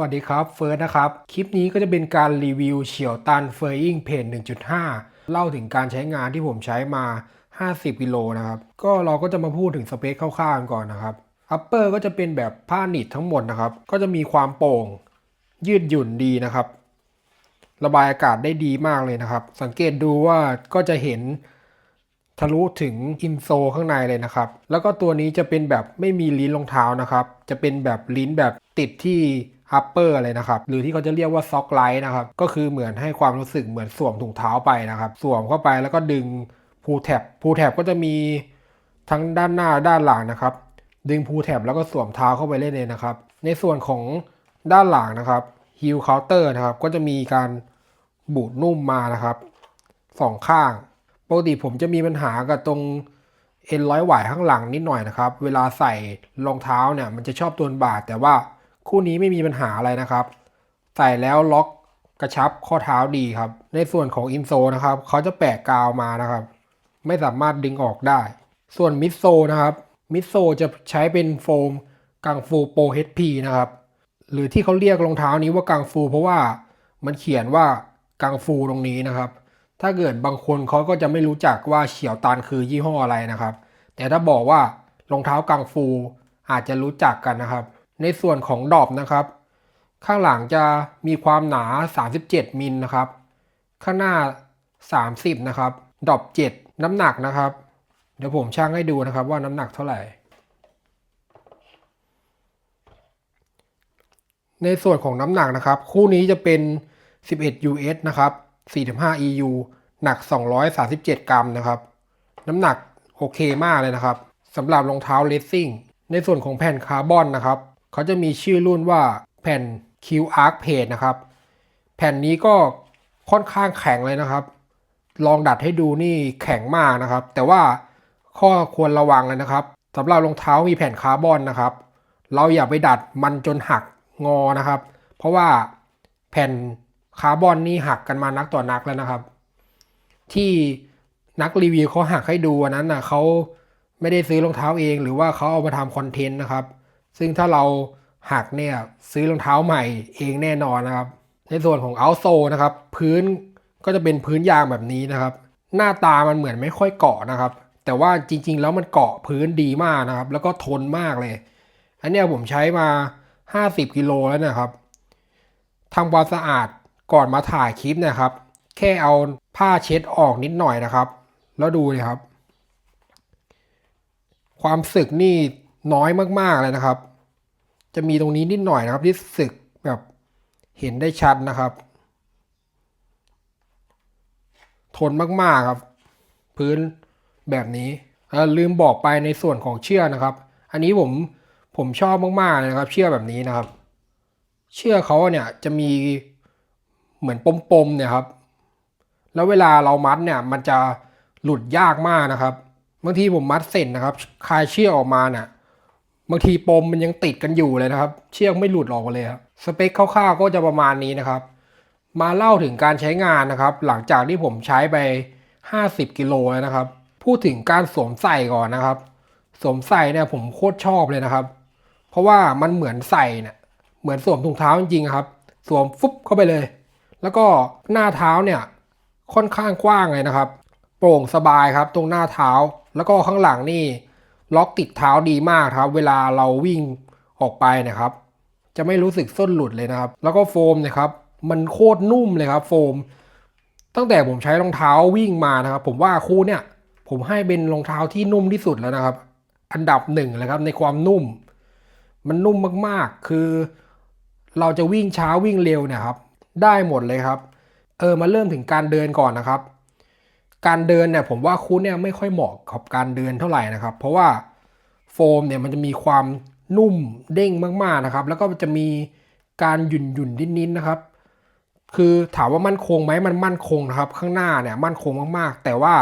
วัสดีครับเฟิร์สนะครับ คลิปนี้ก็จะเป็นการรีวิวเฉียวตันเฟอร์อิงเพน1.5 เล่าถึงการใช้งานที่ผมใช้มา 50 กิโลนะครับ ก็เราก็จะมาพูดถึงสเปคคร่าวๆกันก่อนนะครับอัปเปอร์ก็จะเป็นแบบผ้าหนีบทั้งหมดนะครับ ก็จะมีความโปร่ง ยืดหยุ่นดีนะครับ ระบายอากาศได้ดีมากเลยนะครับ สังเกตดูว่าก็จะเห็นทะลุถึงอินโซข้างในเลยนะครับ แล้วก็ตัวนี้จะเป็นแบบไม่มีลิ้นรองเท้านะครับ จะเป็นแบบลิ้นแบบติดที่ อัปเปอร์เลยนะครับ หรือที่เขาจะเรียกว่าซ็อกไลท์นะครับ ก็คือเหมือนให้ความรู้สึกเหมือนสวมถุงเท้าไปนะครับ สวมเข้าไปแล้วก็ดึงพูแท็บพูแท็บก็จะมีทั้งด้านหน้าด้านหลังนะครับ ดึงพูแท็บแล้วก็สวมเท้าเข้าไปเล่นเลยนะครับ ในส่วนของด้านหลังนะครับฮิลเคาน์เตอร์นะครับ ก็จะมีการบูดนุ่มมานะครับสองข้างปกติผมจะมีปัญหากับตรงเอ็นร้อยหวายข้างหลังนิดหน่อยนะครับ เวลาใส่รองเท้าเนี่ยมันจะชอบโดนบาดแต่ว่า คู่นี้ไม่มีปัญหาอะไรนะครับ ใส่แล้วล็อกกระชับข้อเท้าดีครับ ในส่วนของอินโซนะครับเขาจะแปะกาวมานะครับ ไม่สามารถดึงออกได้ ส่วนมิดโซนะครับ มิดโซจะใช้เป็นโฟมกังฟูโปร HP นะครับ หรือที่เขาเรียกรองเท้านี้ว่ากังฟู เพราะว่ามันเขียนว่ากังฟูตรงนี้นะครับ ถ้าเกิดบางคนเขาก็จะไม่รู้จักว่าเฉียวตันคือยี่ห้ออะไรนะครับ แต่ถ้าบอกว่ารองเท้ากังฟูอาจจะรู้จักกันนะครับ ในส่วนของดอบนะครับ ข้างหลังจะมีความหนา 37 มิลนะครับ ข้างหน้า 30 นะครับ ดอบ 7 น้ำหนักนะครับ เดี๋ยวผมชั่งให้ดูนะครับว่าน้ำหนักเท่าไหร่ ในส่วนของน้ำหนักนะครับ คู่นี้จะเป็น 11 US นะครับ 45 EU หนัก 237 กรัมนะครับ น้ำหนักโอเคมากเลยนะครับสำหรับรองเท้าเลสซิ่งในส่วนของแผ่นคาร์บอนนะครับ เขาจะมีชื่อรุ่นว่าแผ่น Q Arc Plate นะครับ แผ่นนี้ก็ค่อนข้างแข็งเลยนะครับ ลองดัดให้ดูนี่แข็งมากนะครับ แต่ว่าข้อควรระวังเลยนะครับสำหรับรองเท้ามีแผ่นคาร์บอนนะครับ เราอย่าไปดัดมันจนหักงอนะครับ เพราะว่าแผ่นคาร์บอนนี่หักกันมานักต่อนักแล้วนะครับ ที่นักรีวิวเขาหักให้ดูอันนั้นนะเขาไม่ได้ซื้อรองเท้าเอง หรือว่าเขาเอามาทำคอนเทนต์นะครับ ซึ่งถ้าเราหักเนี่ยซื้อรองเท้าใหม่เองแน่นอนนะครับ ในส่วนของเอาโซนะครับ พื้นก็จะเป็นพื้นยางแบบนี้นะครับ หน้าตามันเหมือนไม่ค่อยเกาะนะครับ แต่ว่าจริง ๆ แล้วมันเกาะพื้นดีมากนะครับ แล้วก็ทนมากเลย อันนี้ผมใช้มา 50กิโลแล้วนะครับทำความสะอาดก่อนมาถ่ายคลิปนะครับ แค่เอาผ้าเช็ดออกนิดหน่อยนะครับ แล้วดูเลยครับ ความสึกนี่ น้อยมากๆเลยนะครับ จะมีตรงนี้นิดหน่อยนะครับที่สึกแบบเห็นได้ชัดนะครับ ทนมากๆครับ พื้นแบบนี้ลืมบอกไปในส่วนของเชือกนะครับ อันนี้ผมผมชอบมากๆเลยนะครับ เชือกแบบนี้นะครับ เชือกเขาเนี่ยจะมีเหมือนปมๆเนี่ยครับ แล้วเวลาเรามัดเนี่ยมันจะหลุดยากมากนะครับบางทีผมมัดเสร็จนะครับคลายเชือกออกมาเนี่ย บางทีปมมันยังติดกันอยู่เลยนะครับ เชือกไม่หลุดออกมาเลยครับสเปคคร่าวๆก็จะประมาณนี้นะครับ มาเล่าถึงการใช้งานนะครับ หลังจากที่ผมใช้ไป 50 กิโลแล้วนะครับ พูดถึงการสวมใส่ก่อนนะครับ สวมใส่เนี่ยผมโคตรชอบเลยนะครับ เพราะว่ามันเหมือนใส่เนี่ยเหมือนสวมถุงเท้าจริงๆครับ สวมฟุบเข้าไปเลย แล้วก็หน้าเท้าเนี่ยค่อนข้างกว้างเลยนะครับ โปร่งสบายครับ ตรงหน้าเท้า แล้วก็ข้างหลังนี่ ล็อกติดเท้าดีมากครับ เวลาเราวิ่งออกไปนะครับ จะไม่รู้สึกส้นหลุดเลยนะครับ แล้วก็โฟมเนะครับ มันโคตรนุ่มเลยครับ โฟม ตั้งแต่ผมใช้รองเท้าวิ่งมานะครับ ผมว่าคู่เนี่ย ผมให้เป็นรองเท้าที่นุ่มที่สุดแล้วนะครับ อันดับหนึ่งเลยครับในความนุ่ม มันนุ่มมากๆ คือ เราจะวิ่งช้าวิ่งเร็วเนี่ยครับ ได้หมดเลยครับ เออมาเริ่มถึงการเดินก่อนนะครับ การเดินเนี่ยผมว่าคู่เนี่ยไม่ค่อยเหมาะกับการเดินเท่าไหร่นะครับ เพราะว่าโฟมเนี่ยมันจะมีความนุ่มเด้งมากๆนะครับ แล้วก็จะมีการหยุ่นหยุ่นนิดๆนะครับ คือถามว่ามั่นคงไหมมันมั่นคงนะครับ ข้างหน้าเนี่ยมั่นคงมากๆ แต่ว่า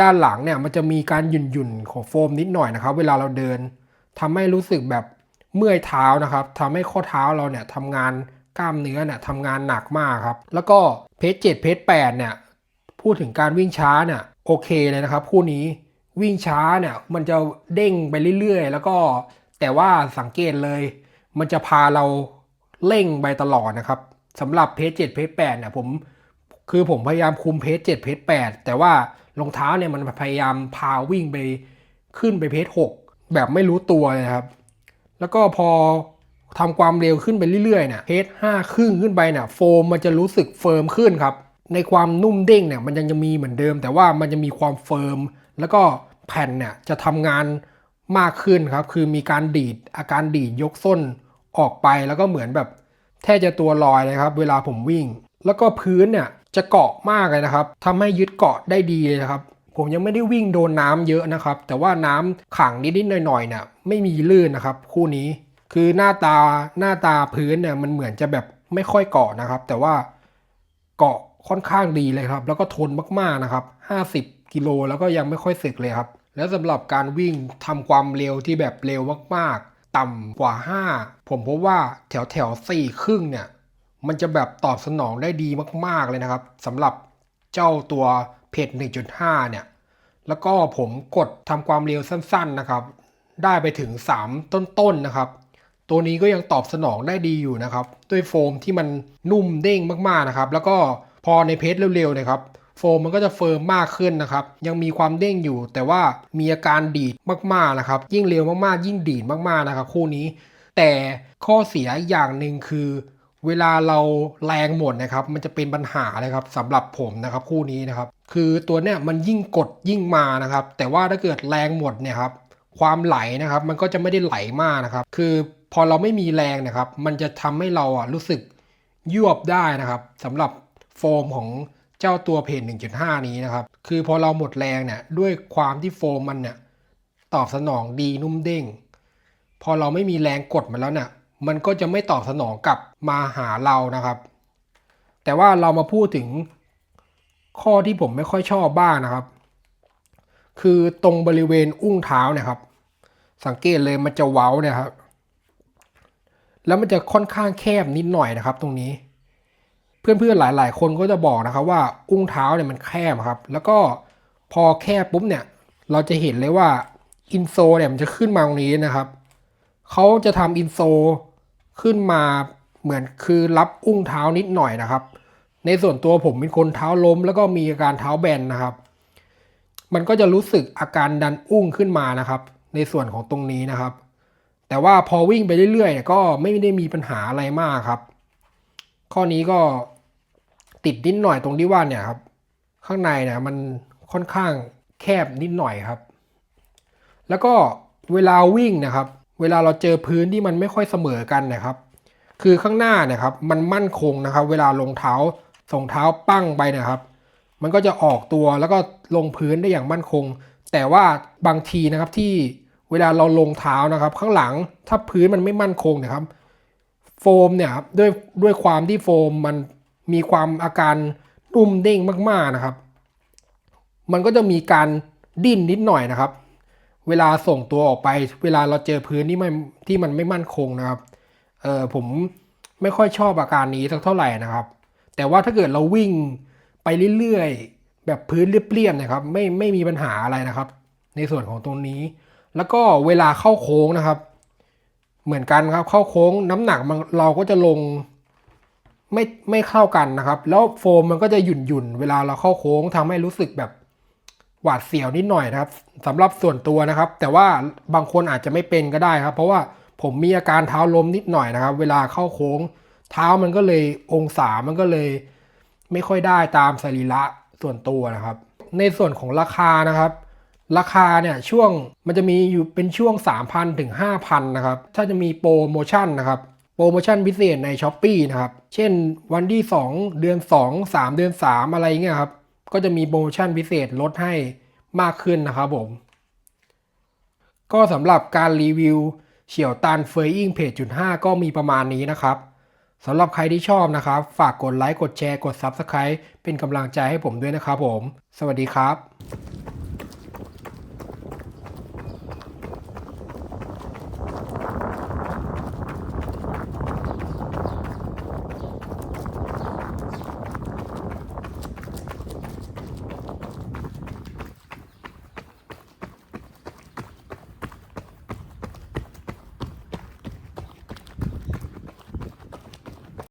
ด้านหลังเนี่ยมันจะมีการหยุ่นหยุ่นของโฟมนิดหน่อยนะครับ เวลาเราเดินทำให้รู้สึกแบบเมื่อยเท้านะครับทำให้ข้อเท้าเราเนี่ยทำงานกล้ามเนื้อเนี่ยทำงานหนักมากครับ แล้วก็เพจเจ็ดเพจแปดเนี่ย พูดถึงการวิ่งช้าเนี่ยโอเคเลยนะครับคู่นี้วิ่งช้าเนี่ยมันจะเด้งไปเรื่อยๆ แล้วก็แต่ว่าสังเกตเลย มันจะพาเราเร่งไปตลอดนะครับสำหรับเพจเจ็ดเพจแปดเนี่ยผมคือผมพยายามคุมเพจเจ็ดเพจแปดแต่ว่ารองเท้าเนี่ยมันพยายามพาวิ่งไปขึ้นไปเพจหกแบบไม่รู้ตัวเลยนะครับ แล้วก็พอทำความเร็วขึ้นไปเรื่อยๆเนี่ยเพจห้าครึ่งขึ้นไปเนี่ยโฟมมันจะรู้สึกเฟิร์มขึ้นครับ ในความนุ่มเด้งเนี่ยมันยังจะมีเหมือนเดิม แต่ว่ามันจะมีความเฟิร์มแล้วก็แผ่นเนี่ยจะทำงานมากขึ้นครับ คือมีการดีดอาการดีดยกส้นออกไปแล้วก็เหมือนแบบแทบจะตัวลอยเลยครับ เวลาผมวิ่ง แล้วก็พื้นเนี่ยจะเกาะมากเลยนะครับทำให้ยึดเกาะได้ดีเลยครับ ผมยังไม่ได้วิ่งโดนน้ำเยอะนะครับ แต่ว่าน้ำขังนิดๆหน่อยๆเนี่ยไม่มีลื่นนะครับ คู่นี้คือหน้าตาหน้าตาพื้นเนี่ยมันเหมือนจะแบบไม่ค่อยเกาะนะครับ แต่ว่าเกาะ ค่อนข้างดีเลยครับ แล้วก็ทนมากๆนะครับ 50 กิโลแล้วก็ยังไม่ค่อยสึกเลยครับ แล้วสำหรับการวิ่งทำความเร็วที่แบบเร็วมากๆ ต่ำกว่า 5 ผมพบว่าแถวแถวสี่ครึ่งเนี่ย มันจะแบบตอบสนองได้ดีมากๆเลยนะครับสำหรับเจ้าตัวเพจ1.5 เนี่ย แล้วก็ผมกดทำความเร็วสั้น ๆนะครับ ได้ไปถึง 3 ต้นๆนะครับตัวนี้ก็ยังตอบสนองได้ดีอยู่นะครับ ด้วยโฟมที่มันนุ่มเด้งมากๆนะครับ แล้วก็ พอในเพจเร็วๆนะครับโฟมมันก็จะเฟิร์มมากขึ้นนะครับ ยังมีความเด้งอยู่ แต่ว่ามีอาการดีดมากๆนะครับ ยิ่งเร็วมากๆ ยิ่งดีดมากๆนะครับ คู่นี้ แต่ข้อเสียอย่างหนึ่งคือ เวลาเราแรงหมดนะครับ มันจะเป็นปัญหาเลยครับสำหรับผมนะครับ คู่นี้นะครับ คือตัวเนี้ยมันยิ่งกดยิ่งมานะครับ แต่ว่าถ้าเกิดแรงหมดเนี่ยครับ ความไหลนะครับ มันก็จะไม่ได้ไหลมากนะครับ คือพอเราไม่มีแรงนะครับ มันจะทำให้เราอะรู้สึกยวบได้นะครับสำหรับ โฟมของเจ้าตัวเพจ1.5 นี้นะครับ คือพอเราหมดแรงเนี่ยด้วยความที่โฟมมันเนี่ยตอบสนองดีนุ่มเด้ง พอเราไม่มีแรงกดมันแล้วเนี่ยมันก็จะไม่ตอบสนองกลับมาหาเรานะครับ แต่ว่าเรามาพูดถึงข้อที่ผมไม่ค่อยชอบบ้างนะครับ คือตรงบริเวณอุ้งเท้าเนี่ยครับ สังเกตเลยมันจะเว้าเนี่ยครับ แล้วมันจะค่อนข้างแคบนิดหน่อยนะครับ ตรงนี้ เพื่อนๆหลาย ๆ คนก็จะบอกนะครับว่าอุ้งเท้าเนี่ยมันแคบครับ แล้วก็พอแคบปุ๊บเนี่ยเราจะเห็นเลยว่าอินโซเนี่ยมันจะขึ้นมาตรงนี้นะครับเขาจะทำอินโซขึ้นมาเหมือนคือรับอุ้งเท้านิดหน่อยนะครับ ในส่วนตัวผมเป็นคนเท้าล้ม แล้วก็มีอาการเท้าแบนนะครับ มันก็จะรู้สึกอาการดันอุ้งขึ้นมานะครับ ในส่วนของตรงนี้นะครับ แต่ว่าพอวิ่งไปเรื่อยๆเนี่ยก็ไม่ได้มีปัญหาอะไรมากครับ ข้อนี้ก็ ติดนิดหน่อยตรงที่ว่าเนี่ยครับข้างในเนี่ยมันค่อนข้างแคบนิดหน่อยครับ แล้วก็เวลาวิ่งนะครับ เวลาเราเจอพื้นที่มันไม่ค่อยเสมอกันนะครับ คือข้างหน้าเนี่ยครับมันมั่นคงนะครับ เวลาลงเท้าส่งเท้าปั้งไปนะครับ มันก็จะออกตัวแล้วก็ลงพื้นได้อย่างมั่นคง แต่ว่าบางทีนะครับที่เวลาเราลงเท้านะครับ ข้างหลังถ้าพื้นมันไม่มั่นคงนะครับ โฟมเนี่ยครับด้วยด้วยความที่โฟมมัน มีความอาการนุ่มเด้งมากๆนะครับ มันก็จะมีการดิ้นนิดหน่อยนะครับ เวลาส่งตัวออกไป เวลาเราเจอพื้นที่มันที่มันไม่มั่นคงนะครับเออผมไม่ค่อยชอบอาการนี้สักเท่าไหร่นะครับ แต่ว่าถ้าเกิดเราวิ่งไปเรื่อยๆ แบบพื้นเรียบๆนะครับ ไม่ไม่มีปัญหาอะไรนะครับ ในส่วนของตรงนี้ แล้วก็เวลาเข้าโค้งนะครับ เหมือนกันครับเข้าโค้งน้ำหนักมันเราก็จะลง ไม่ไม่เข้ากันนะครับ แล้วโฟมมันก็จะหยุ่นหยุ่นเวลาเราเข้าโค้งทำให้รู้สึกแบบหวาดเสียวนิดหน่อยนะครับสำหรับส่วนตัวนะครับ แต่ว่าบางคนอาจจะไม่เป็นก็ได้ครับ เพราะว่าผมมีอาการเท้าล้มนิดหน่อยนะครับ เวลาเข้าโค้ง เท้ามันก็เลยองศามันก็เลย ไม่ค่อยได้ตามสรีระส่วนตัวนะครับ ในส่วนของราคานะครับ ราคาเนี่ยช่วงมันจะมีอยู่เป็นช่วง 3,000ถึง5,000นะครับถ้าจะมีโปรโมชั่นนะครับ โปรโมชั่นพิเศษใน s h อ p e e นะครับ เช่นวันที่ 2 เดือน 2 3 เดือน 3 อะไรเงี้ยครับ ก็จะมีโปรโมชั่นพิเศษลดให้มากขึ้นนะครับผม ก็สำหรับการรีวิวเฉียวตันเฟยอิงเพจจุด5ก็มีประมาณนี้นะครับสำหรับใครที่ชอบนะครับ ฝากกดไลค์ กดแชร์ กด Subscribe เป็นกำลังใจให้ผมด้วยนะครับผม สวัสดีครับ